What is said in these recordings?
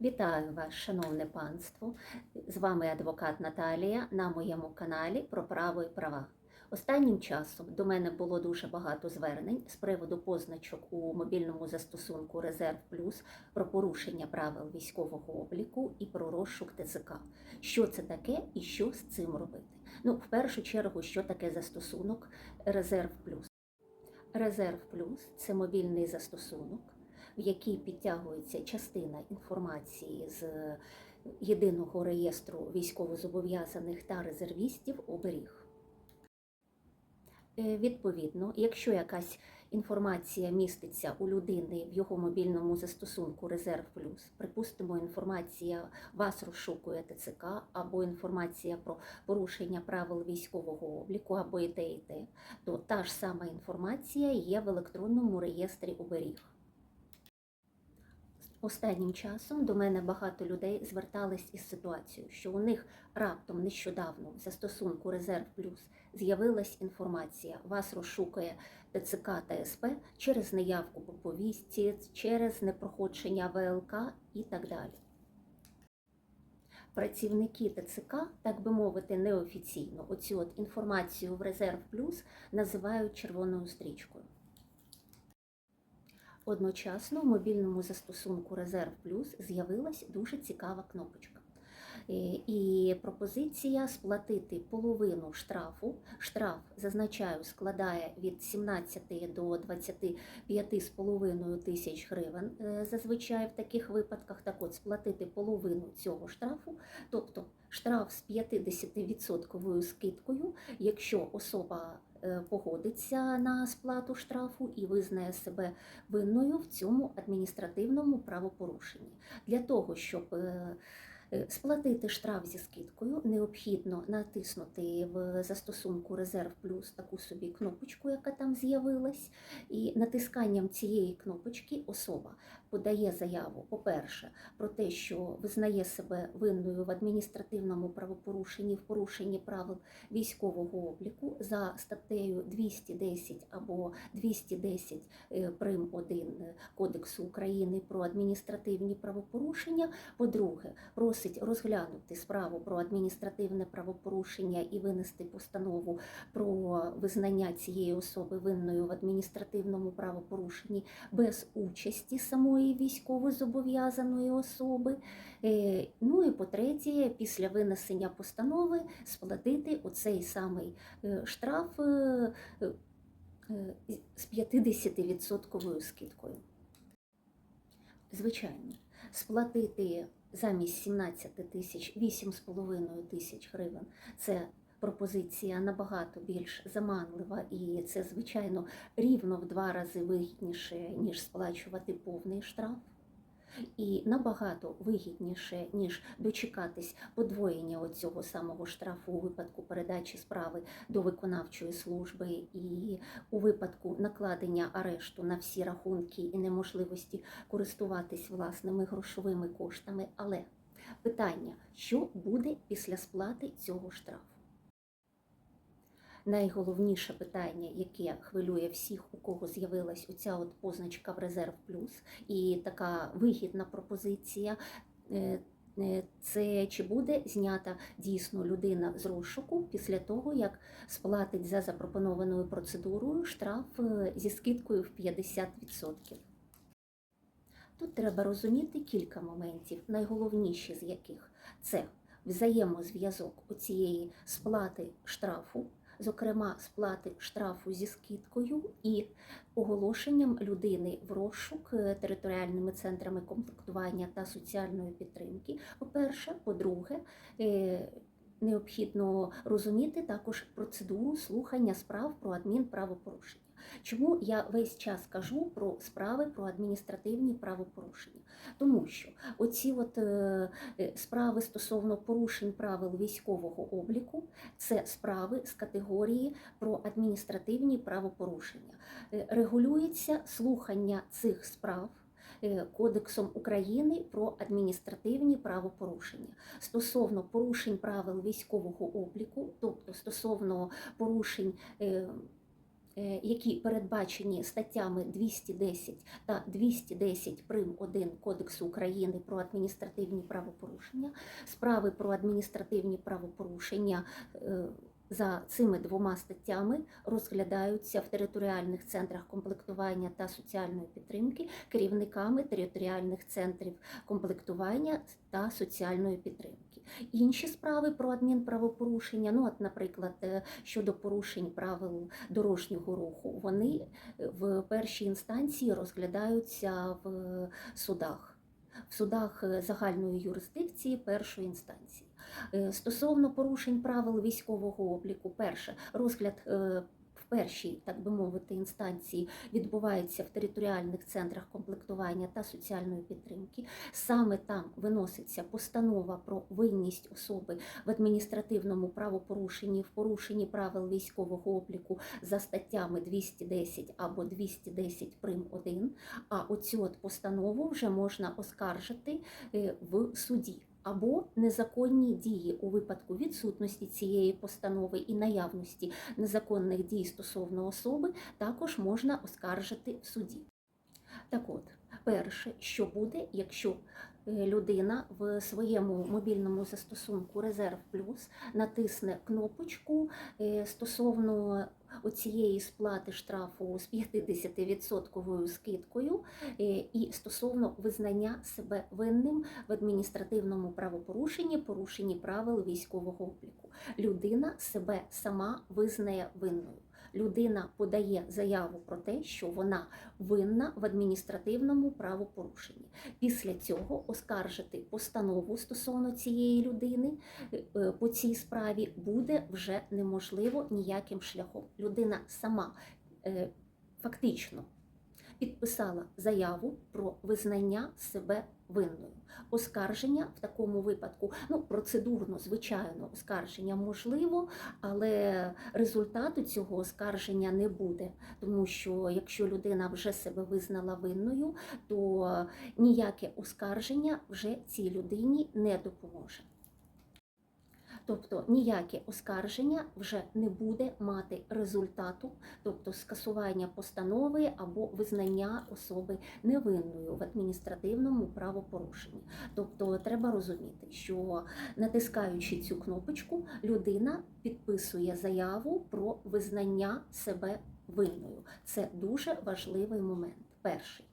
Вітаю вас, шановне панство! З вами адвокат Наталія на моєму каналі про право і права. Останнім часом до мене було дуже багато звернень з приводу позначок у мобільному застосунку Резерв Плюс про порушення правил військового обліку і про розшук ТЦК. Що це таке і що з цим робити? Ну, в першу чергу, що таке застосунок Резерв Плюс? Резерв Плюс це мобільний застосунок в якій підтягується частина інформації з єдиного реєстру військовозобов'язаних та резервістів оберіг. Е, Відповідно, якщо якась інформація міститься у людини в його мобільному застосунку Резерв Плюс, припустимо, інформація вас розшукує ТЦК, або інформація про порушення правил військового обліку, або і те, і те, то та ж сама інформація є в електронному реєстрі оберіг. Останнім часом до мене багато людей звертались із ситуацією, що у них раптом нещодавно в застосунку Резерв Плюс з'явилась інформація, вас розшукує ТЦК та СП через неявку по повістці, через непроходження ВЛК і так далі. Працівники ТЦК, так би мовити, неофіційно оцю от інформацію в Резерв Плюс називають червоною стрічкою. Одночасно в мобільному застосунку Резерв Плюс з'явилась дуже цікава кнопочка. Е, І пропозиція сплатити половину штрафу. Штраф, зазначаю, складає від 17 до 25,5 тисяч гривень е, зазвичай в таких випадках. Так от сплатити половину цього штрафу, тобто штраф з 50% скидкою, якщо особа погодиться на сплату штрафу і визнає себе винною в цьому адміністративному правопорушенні. Для того, щоб е, е, сплатити штраф зі скидкою, необхідно натиснути в застосунку Резерв Плюс таку собі кнопочку, яка там з'явилась, і натисканням цієї кнопочки особа подає заяву, по-перше, про те, що визнає себе винною в адміністративному правопорушенні в порушенні правил військового обліку за статтею 210 або 210 е, прим 1 Кодексу України про адміністративні правопорушення. По-друге, просить розглянути справу про адміністративне правопорушення і винести постанову про визнання цієї особи винною в адміністративному правопорушенні без участі самої військовозобов'язаної особи. Е, Ну і по-третє, після винесення постанови сплатити оцей самий е, штраф е, з 50% скидкою. Звичайно, сплатити замість 17 тисяч 8,5 тисяч гривень це пропозиція набагато більш заманлива, і це, звичайно, рівно в два рази вигідніше, ніж сплачувати повний штраф. І набагато вигідніше, ніж дочекатись подвоєння оцього самого штрафу у випадку передачі справи до виконавчої служби, і у випадку накладення арешту на всі рахунки і неможливості користуватись власними грошовими коштами. Але питання, що буде після сплати цього штрафу? Найголовніше питання, яке хвилює всіх, у кого з'явилась оця от позначка в Резерв Плюс, і така вигідна пропозиція. е, е, Це чи буде знята дійсно людина з розшуку після того, як сплатить за запропонованою процедурою штраф е, зі скидкою в 50%. Тут треба розуміти кілька моментів, найголовніші з яких це взаємозв'язок оцієї сплати штрафу зокрема сплати штрафу зі скидкою і оголошенням людини в розшук е, територіальними центрами комплектування та соціальної підтримки. По-перше, по-друге, е, необхідно розуміти також процедуру слухання справ про адмінправопорушення. Чому я весь час кажу про справи про адміністративні правопорушення? Тому що оці от е, е, справи стосовно порушень правил військового обліку це справи з категорії про адміністративні правопорушення. Е, Регулюється слухання цих справ. Кодексом України про адміністративні правопорушення стосовно порушень правил військового обліку, тобто стосовно порушень які передбачені статтями 210 та 210 прим 1 Кодексу України про адміністративні правопорушення, справи про адміністративні правопорушення. Е, За цими двома статтями розглядаються в територіальних центрах комплектування та соціальної підтримки керівниками територіальних центрів комплектування та соціальної підтримки. Інші справи про адмінправопорушення, ну от, наприклад, е, щодо порушень правил дорожнього руху, вони е, в першій інстанції розглядаються в судах, в судах е, загальної юрисдикції першої інстанції. Е, Стосовно порушень правил військового обліку, перше розгляд е, першій, так би мовити, інстанції відбувається в територіальних центрах комплектування та соціальної підтримки. Саме там виноситься постанова про винність особи в адміністративному правопорушенні в порушенні правил військового обліку за статтями 210 або 210 прим 1, а оцю от постанову вже можна оскаржити е, в суді. Або незаконні дії у випадку відсутності цієї постанови і наявності незаконних дій стосовно особи також можна оскаржити в суді. Так от, перше, що буде, якщо е, людина в своєму мобільному застосунку Резерв Плюс натисне кнопочку е, стосовно оцієї сплати штрафу з 50% скидкою е, і стосовно визнання себе винним в адміністративному правопорушенні, порушенні правил військового обліку. Людина себе сама визнає винною. Людина подає заяву про те, що вона винна в адміністративному правопорушенні. Після цього оскаржити постанову стосовно цієї людини е, по цій справі буде вже неможливо ніяким шляхом. Людина сама е, фактично підписала заяву про визнання себе винною. Оскарження в такому випадку, ну процедурно, звичайно, оскарження можливо, але результату цього оскарження не буде, тому що якщо людина вже себе визнала винною, то ніяке оскарження вже цій людині не допоможе. Тобто ніяке оскарження вже не буде мати результату, тобто скасування постанови або визнання особи невинною в адміністративному правопорушенні. Тобто треба розуміти, що натискаючи цю кнопочку, людина підписує заяву про визнання себе винною. Це дуже важливий момент. Перший.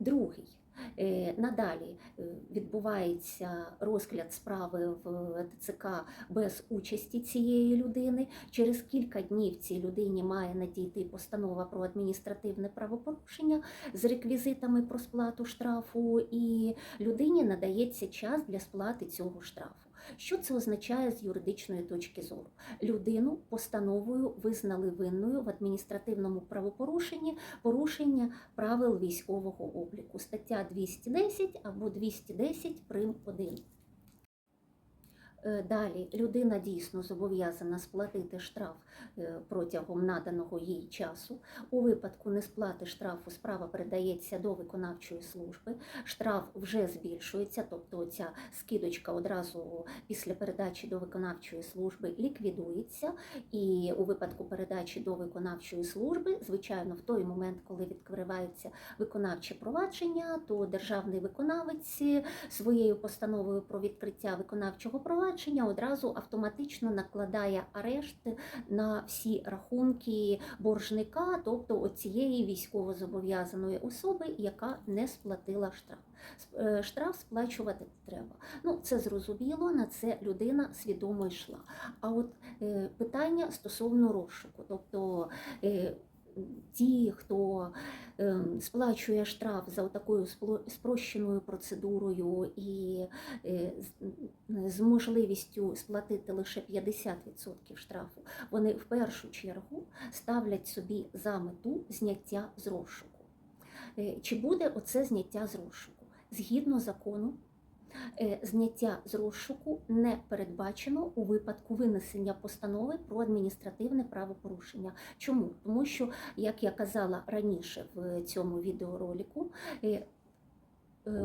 Другий. Е, Надалі е, відбувається розгляд справи в ТЦК без участі цієї людини. Через кілька днів цій людині має надійти постанова про адміністративне правопорушення з реквізитами про сплату штрафу, і людині надається час для сплати цього штрафу. Що це означає з юридичної точки зору? Людину постановою визнали винною в адміністративному правопорушенні порушення правил військового обліку. Стаття 210 або 210 прим 1. Е, Далі людина дійсно зобов'язана сплатити штраф е, протягом наданого їй часу. У випадку несплати штрафу справа передається до виконавчої служби. Штраф вже збільшується, тобто ця скидочка одразу після передачі до виконавчої служби ліквідується. І у випадку передачі до виконавчої служби, звичайно, в той момент, коли відкривається виконавче провадження, то державний виконавець своєю постановою про відкриття виконавчого провадження одразу автоматично накладає арешт на всі рахунки боржника, тобто цієї військовозобов'язаної особи, яка не сплатила штраф. Е, Штраф сплачувати треба. Ну, це зрозуміло, на це людина свідомо йшла. А от е, питання стосовно розшуку, тобто е, ті, хто е, сплачує штраф за такою спрощеною процедурою і е, з- можливістю сплатити лише 50% штрафу, вони в першу чергу ставлять собі за мету зняття з розшуку. Е, Чи буде оце зняття з розшуку? Згідно закону, зняття з розшуку не передбачено у випадку винесення постанови про адміністративне правопорушення. Чому? Тому що, як я казала раніше в цьому відеоролику, е, е,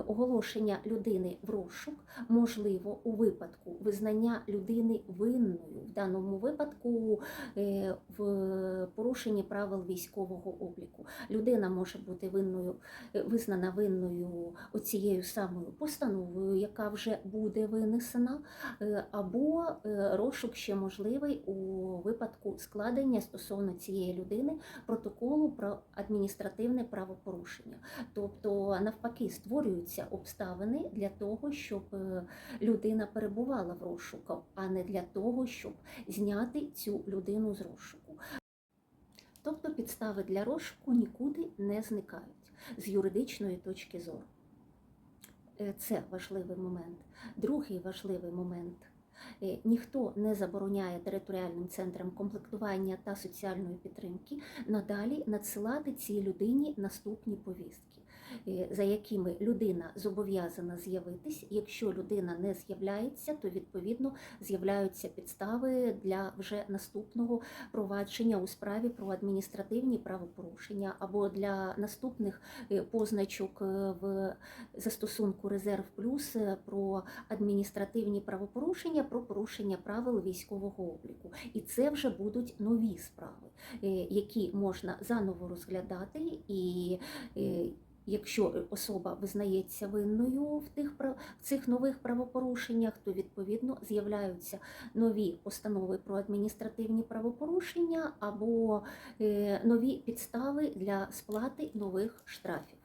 оголошення людини в розшук можливо у випадку визнання людини винною, в даному випадку е, в порушенні правил військового обліку. Людина може бути винною, е, визнана винною оцією самою постановою, яка вже буде винесена, е, або е, розшук ще можливий у випадку складення стосовно цієї людини протоколу про адміністративне правопорушення. Тобто, навпаки, створюються обставини для того, щоб е, людина перебувала в розшуку, а не для того, щоб зняти цю людину з розшуку. Тобто підстави для розшуку нікуди не зникають з юридичної точки зору. Е, Це важливий момент. Другий важливий момент. Е, Ніхто не забороняє територіальним центрам комплектування та соціальної підтримки надалі надсилати цій людині наступні повістки, за якими людина зобов'язана з'явитись. Якщо людина не з'являється, то відповідно з'являються підстави для вже наступного провадження у справі про адміністративні правопорушення або для наступних е, позначок е, в застосунку Резерв Плюс е, про адміністративні правопорушення, про порушення правил військового обліку. І це вже будуть нові справи, е, які можна заново розглядати і. Е, Якщо особа визнається винною в тих в цих нових правопорушеннях, то відповідно з'являються нові постанови про адміністративні правопорушення або е, нові підстави для сплати нових штрафів.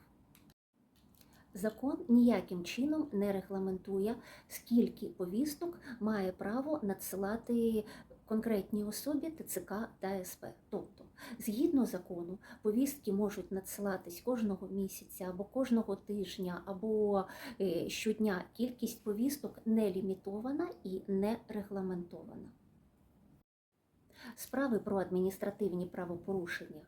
Закон ніяким чином не регламентує, скільки повісток має право надсилати конкретній особі ТЦК та СП. Тобто, згідно закону, повістки можуть надсилатись кожного місяця або кожного тижня, або е, щодня. Кількість повісток не лімітована і не регламентована. Справи про адміністративні правопорушення.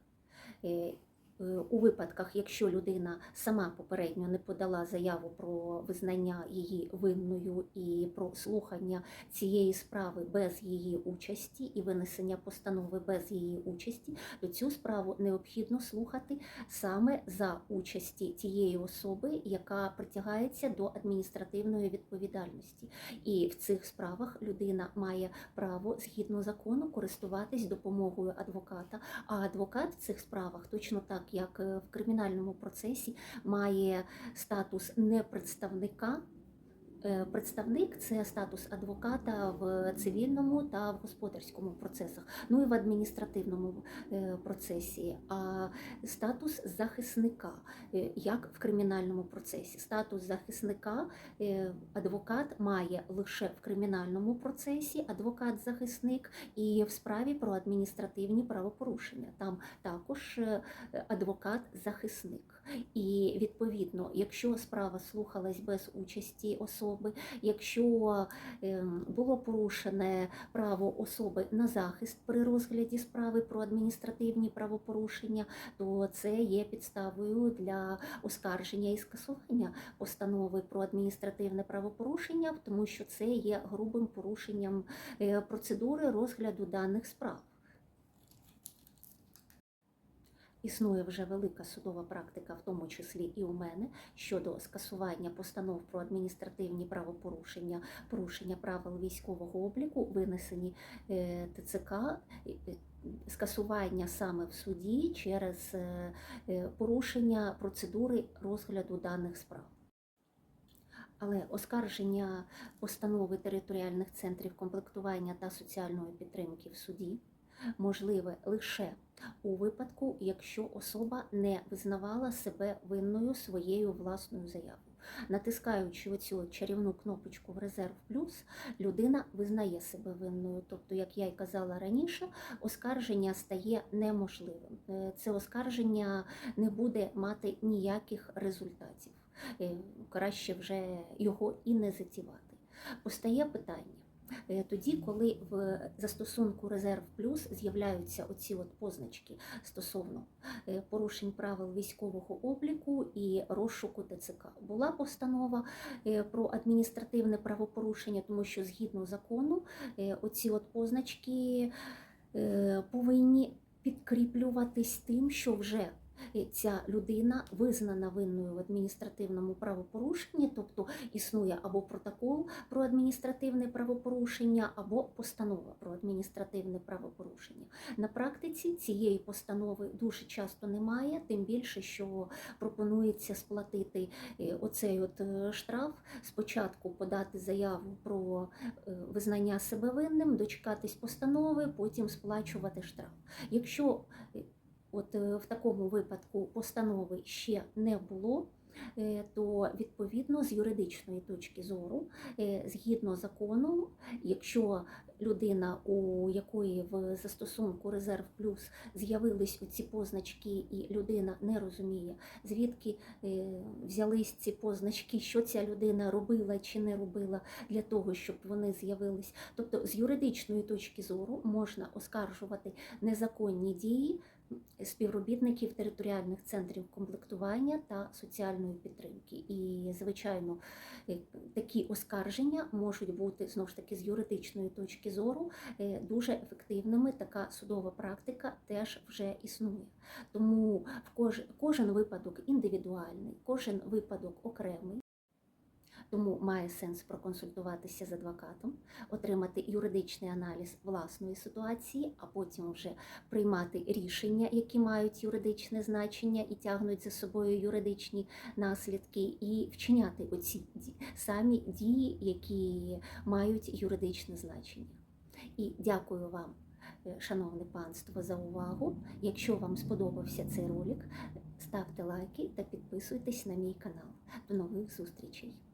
Е, У випадках, якщо людина сама попередньо не подала заяву про визнання її винною і про слухання цієї справи без її участі і винесення постанови без її участі, то цю справу необхідно слухати саме за участі тієї особи, яка притягається до адміністративної відповідальності. І в цих справах людина має право згідно закону користуватись допомогою адвоката. А адвокат в цих справах, точно так як е, в кримінальному процесі, має статус не представника. Е, Представник це статус адвоката в цивільному та в господарському процесах, ну і в адміністративному е, процесі, а статус захисника, е, як в кримінальному процесі. Статус захисника адвокат має лише в кримінальному процесі, адвокат-захисник, і в справі про адміністративні правопорушення. Там також адвокат-захисник. І відповідно, якщо справа слухалась без участі особи, якщо ем, було порушене право особи на захист при розгляді справи про адміністративні правопорушення, то це є підставою для оскарження і скасування постанови про адміністративне правопорушення, тому що це є грубим порушенням е, процедури розгляду даних справ. Існує вже велика судова практика, в тому числі і у мене, щодо скасування постанов про адміністративні правопорушення, порушення правил військового обліку, винесені е, ТЦК, е, скасування саме в суді через е, порушення процедури розгляду даних справ. Але оскарження постанови територіальних центрів комплектування та соціальної підтримки в суді можливе лише у випадку, якщо особа не визнавала себе винною своєю власною заявою. Натискаючи оцю чарівну кнопочку в резерв плюс, людина визнає себе винною. Тобто, як я й казала раніше, оскарження стає неможливим. Е, Це оскарження не буде мати ніяких результатів. Е, Краще вже його і не затівати. Постає питання. Е, Тоді, коли в застосунку Резерв Плюс з'являються оці от позначки стосовно е, порушень правил військового обліку і розшуку ТЦК, була постанова е, про адміністративне правопорушення, тому що згідно закону оці от позначки повинні підкріплюватись тим, що вже ця людина визнана винною в адміністративному правопорушенні, тобто існує або протокол про адміністративне правопорушення, або постанова про адміністративне правопорушення. На практиці цієї постанови дуже часто немає, тим більше, що пропонується сплатити е, оцей от е, штраф, спочатку подати заяву про е, визнання себе винним, дочекатись постанови, потім сплачувати штраф. Якщо от е, в такому випадку постанови ще не було, е, то відповідно з юридичної точки зору, е, згідно закону, якщо людина, у якої в застосунку резерв плюс з'явились ці позначки, і людина не розуміє, звідки взялись ці позначки, що ця людина робила чи не робила для того, щоб вони з'явились. Тобто, з юридичної точки зору можна оскаржувати незаконні дії співробітників територіальних центрів комплектування та соціальної підтримки. І, звичайно, такі оскарження можуть бути знову ж таки з юридичної точки зору е, дуже ефективними. Така судова практика теж вже існує. Тому в кож, кожен випадок індивідуальний, кожен випадок окремий. Тому має сенс проконсультуватися з адвокатом, отримати юридичний аналіз власної ситуації, а потім вже приймати рішення, які мають юридичне значення і тягнуть за собою юридичні наслідки, і вчиняти оці самі дії, які мають юридичне значення. І дякую вам, е, шановне панство, за увагу. Якщо вам сподобався цей ролик, ставте лайки та підписуйтесь на мій канал. До нових зустрічей!